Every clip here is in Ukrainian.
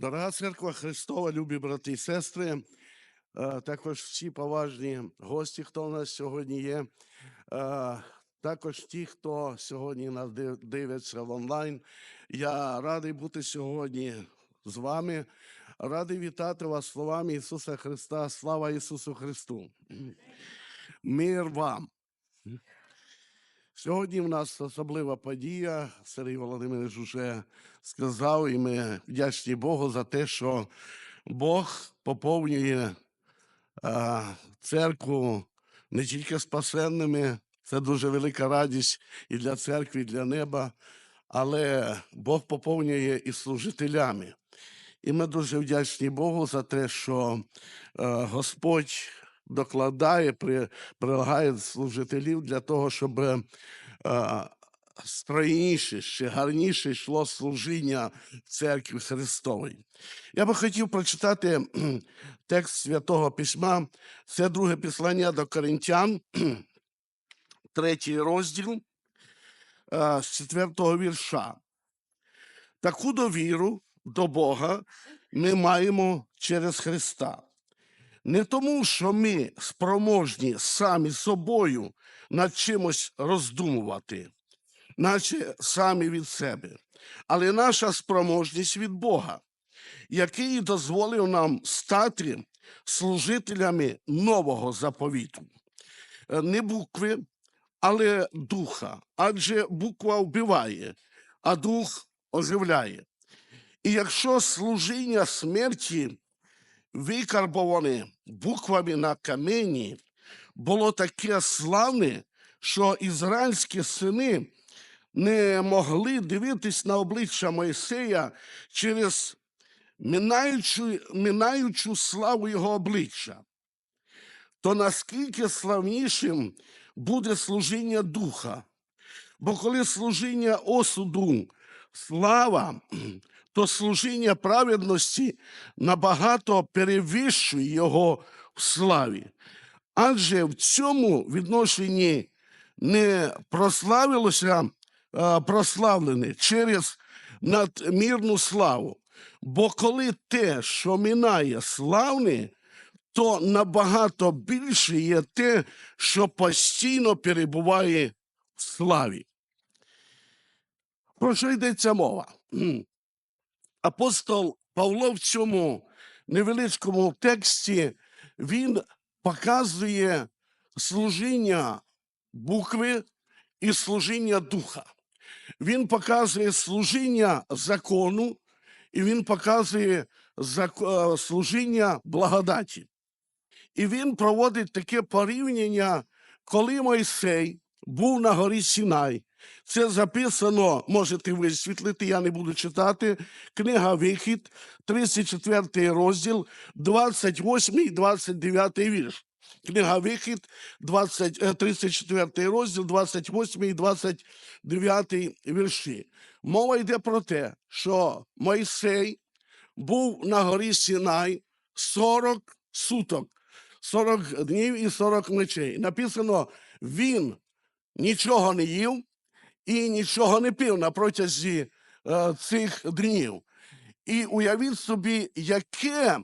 Дорога церква Христова, любі брати і сестри, е, також всі поважні гості, хто у нас сьогодні є. е, Також ті, хто сьогодні нас дивиться в онлайн. Я радий бути сьогодні з вами. Радий вітати вас словами Ісуса Христа. Слава Ісусу Христу. Мир вам. Сьогодні в нас особлива подія. Сергій Володимирович вже сказав, і ми вдячні Богу за те, що Бог поповнює а, церкву не тільки спасенними. Це дуже велика радість і для церкви, і для неба, але Бог поповнює і служителями. І ми дуже вдячні Богу за те, що е, Господь докладає, при, прилагає служителів для того, щоб е, стройніше, ще гарніше йшло служіння церкви Христової. Я би хотів прочитати текст Святого Письма. Це друге післання до Коринтян, третій розділ е, з четвертого вірша. Таку довіру до Бога ми маємо через Христа. Не тому, що ми спроможні самі собою над чимось роздумувати, наче самі від себе, але наша спроможність від Бога, який дозволив нам стати служителями нового заповіту. Е, Не букви, але духа, адже буква вбиває, а дух оживляє. І якщо служіння смерті викарбоване буквами на камені, було таке славне, що ізраїльські сини не могли дивитись на обличчя Мойсея через минаючу, минаючу славу його обличчя, то наскільки славнішим буде служіння духа? Бо коли служіння осуду слава, то служіння праведності набагато перевищує його в славі. Адже в цьому відношенні не прославилося прославлене через надмірну славу. Бо коли те, що минає славне, то набагато більше є те, що постійно перебуває в славі. Про що йдеться мова? Апостол Павло в цьому невеличкому тексті він показує служіння букви і служіння духа. Він показує служіння закону, і він показує е, служіння благодаті. І він проводить таке порівняння, коли Мойсей був на горі Сінай. Це записано, можете висвітлити, я не буду читати. Книга Вихід, 34 розділ, 28 і 29 вірш. Книга Вихід, 20, е, 34 розділ, 28 і 29 вірші. Мова йде про те, що Мойсей був на горі Сінай 40 суток, 40 днів і 40 ночей. Написано, він нічого не їв і нічого не пив на протязі е, цих днів. І уявіть собі, яке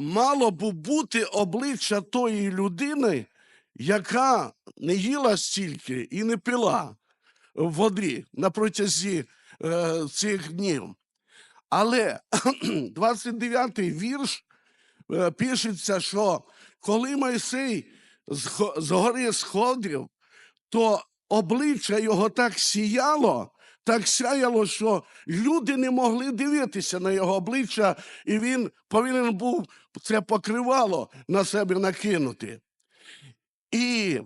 мало б бути обличчя тої людини, яка не їла стільки і не пила води на протязі е, цих днів. Але 29-й вірш е, пишеться, що коли Мойсей з гори сходив, то обличчя його так сіяло, так сяяло, що люди не могли дивитися на його обличчя, і він повинен був це покривало на себе накинути. І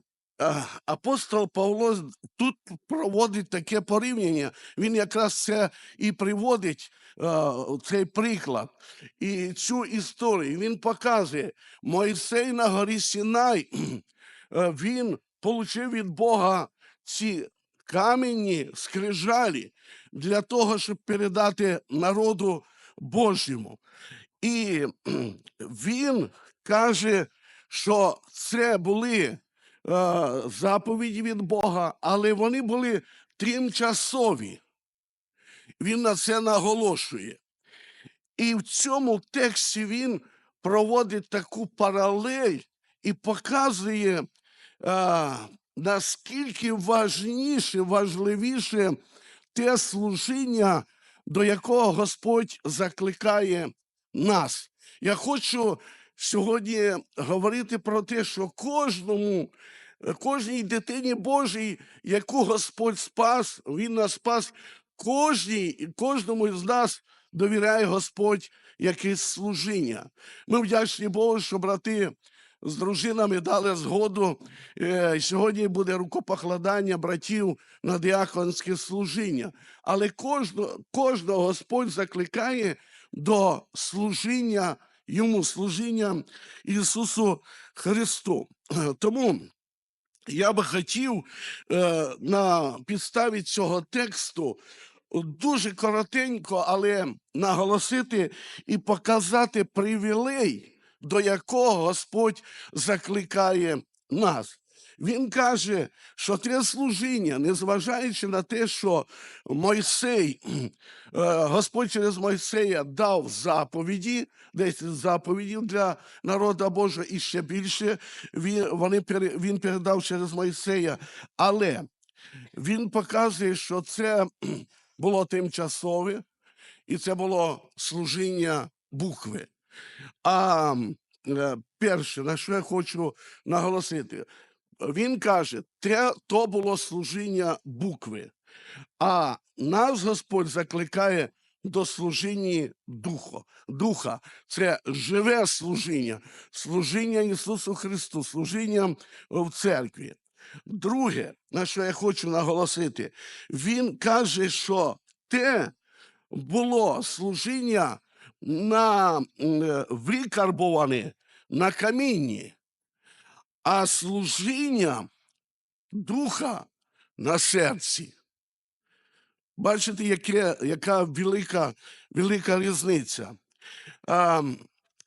апостол Павло тут проводить таке порівняння. Він якраз це і приводить цей приклад і цю історію. Він показує, Мойсей на горі Сінай, він отримав від Бога ці камені скрижалі для того, щоб передати народу Божому. І він каже, що це були е, заповіді від Бога, але вони були тимчасові. Він на це наголошує. І в цьому тексті він проводить таку паралель і показує, а, наскільки важніше, важливіше те служіння, до якого Господь закликає нас. Я хочу сьогодні говорити про те, що кожному, кожній дитині Божій, яку Господь спас, Він нас спас, кожній, кожному з нас довіряє Господь якесь служіння. Ми вдячні Богу, що брати з дружинами дали згоду. Е, Сьогодні буде рукопокладання братів на діаконське служіння. Але кожного, кожного Господь закликає до служіння йому, служіння Ісусу Христу. Тому я би хотів е, на підставі цього тексту дуже коротенько, але наголосити і показати привілей, до якого Господь закликає нас. Він каже, що те служіння, незважаючи на те, що Мойсей, е, Господь через Мойсея дав заповіді, 10 заповідів для народу Божого, і ще більше вони, він передав через Мойсея. Але він показує, що це було тимчасове, і це було служіння букви. А е, перше, на що я хочу наголосити, він каже, то було служіння букви, а нас Господь закликає до служіння духу. духа. Це живе служіння, служіння Ісусу Христу, служіння в церкві. Друге, на що я хочу наголосити, він каже, що те було служіння на е, викарбоване на камінні, а служіння духа на серці. Бачите, яке, яка велика, велика різниця. А,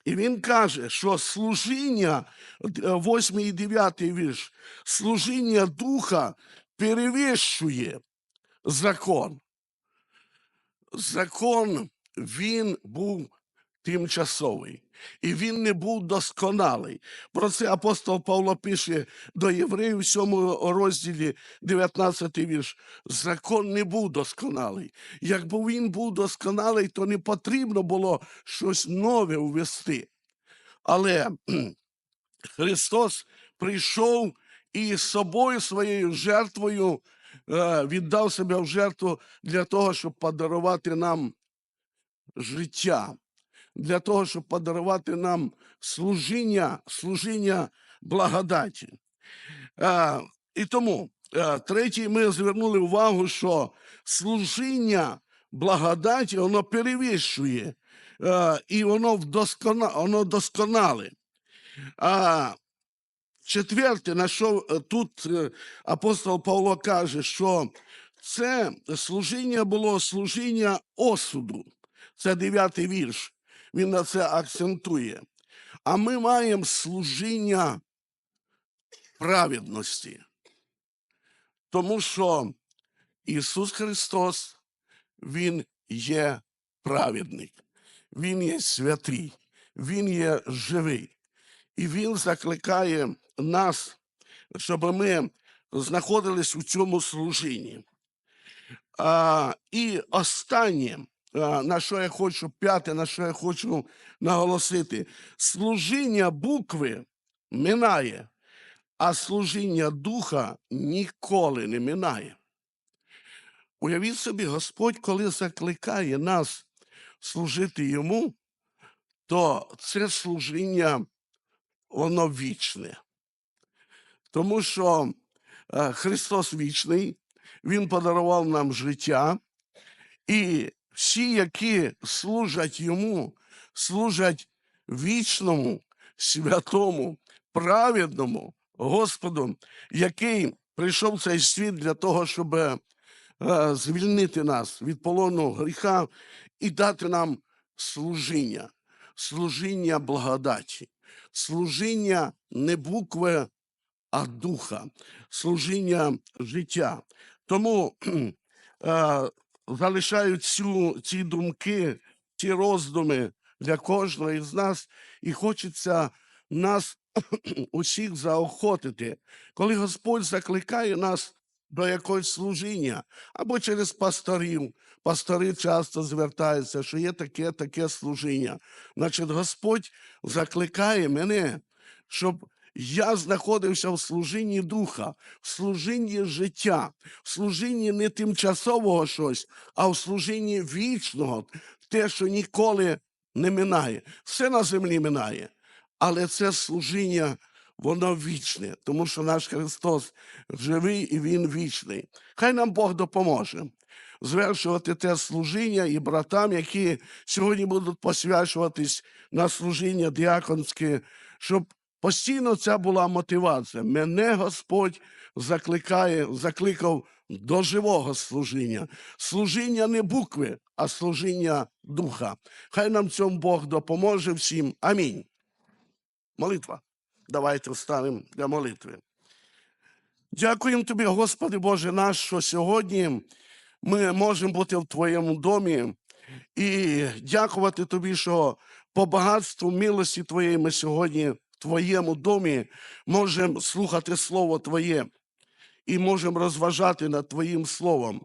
і він каже, що служіння, 8 і 9 вірш, служіння духа перевищує закон. Закон він був тимчасовий, і він не був досконалий. Про це апостол Павло пише до євреїв в 7 розділі 19 вірш. Закон не був досконалий. Якби він був досконалий, то не потрібно було щось нове ввести. Але Христос прийшов і собою своєю жертвою е, віддав себе в жертву для того, щоб подарувати нам життя, для того, щоб подарувати нам служіння, служіння благодаті. Е, і тому, е, третє, ми звернули увагу, що служіння благодаті, воно перевищує, е, і воно, вдоскона, воно досконале. А четверте, на що е, тут е, апостол Павло каже, що це служіння було служіння осуду. Це дев'ятий вірш. Він на це акцентує. А ми маємо служіння праведності. Тому що Ісус Христос, Він є праведник, Він є святий, Він є живий. І Він закликає нас, щоб ми знаходились у цьому служінні. А, і останнє, на що я хочу, п'яте, на що я хочу наголосити, служіння букви минає, а служіння духа ніколи не минає. Уявіть собі, Господь, коли закликає нас служити йому, то це служіння, воно вічне. Тому що е, Христос вічний, Він подарував нам життя, і всі, які служать йому, служать вічному, святому, праведному Господу, який прийшов в цей світ для того, щоб е, звільнити нас від полону гріха і дати нам служіння, служіння благодаті, служіння не букви, а духа, служіння життя. Тому е, залишаю цю, ці думки ці роздуми для кожного із нас, і хочеться нас усіх заохотити, коли Господь закликає нас до якогось служіння або через пасторів. Пастори часто звертаються, що є таке, таке служіння. Значить, Господь закликає мене, щоб я знаходився в служінні духа, в служінні життя, в служінні не тимчасового щось, а в служінні вічного, те, що ніколи не минає. Все на землі минає, але це служіння, воно вічне, тому що наш Христос живий і Він вічний. Хай нам Бог допоможе звершувати те служіння і братам, які сьогодні будуть посвячуватись на служіння діаконське, щоб постійно ця була мотивація. Мене Господь закликає, закликав до живого служіння. Служіння не букви, а служіння духа. Хай нам цьому Бог допоможе всім. Амінь. Молитва. Давайте встанемо для молитви. Дякуємо тобі, Господи Боже наш, що сьогодні ми можемо бути в Твоєму домі і дякувати Тобі, що по багатству милості Твоєї ми сьогодні в Твоєму домі можемо слухати Слово Твоє і можемо розважати над Твоїм Словом.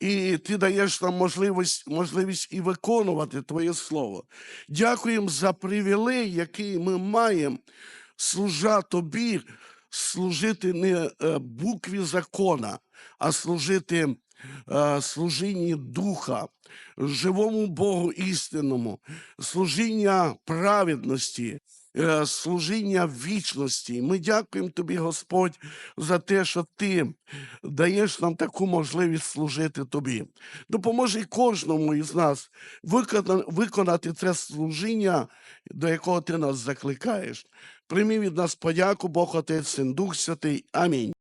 І Ти даєш нам можливість, можливість і виконувати Твоє Слово. Дякуємо за привілей, який ми маємо служа Тобі, служити не е, букві закона, а служити е, служінні Духа, живому Богу істинному, служіння праведності, служіння вічності. Ми дякуємо тобі, Господь, за те, що ти даєш нам таку можливість служити тобі. Допоможи кожному із нас виконати це служіння, до якого ти нас закликаєш. Прийми від нас подяку, Бог Отець, Син, Дух Святий. Амінь.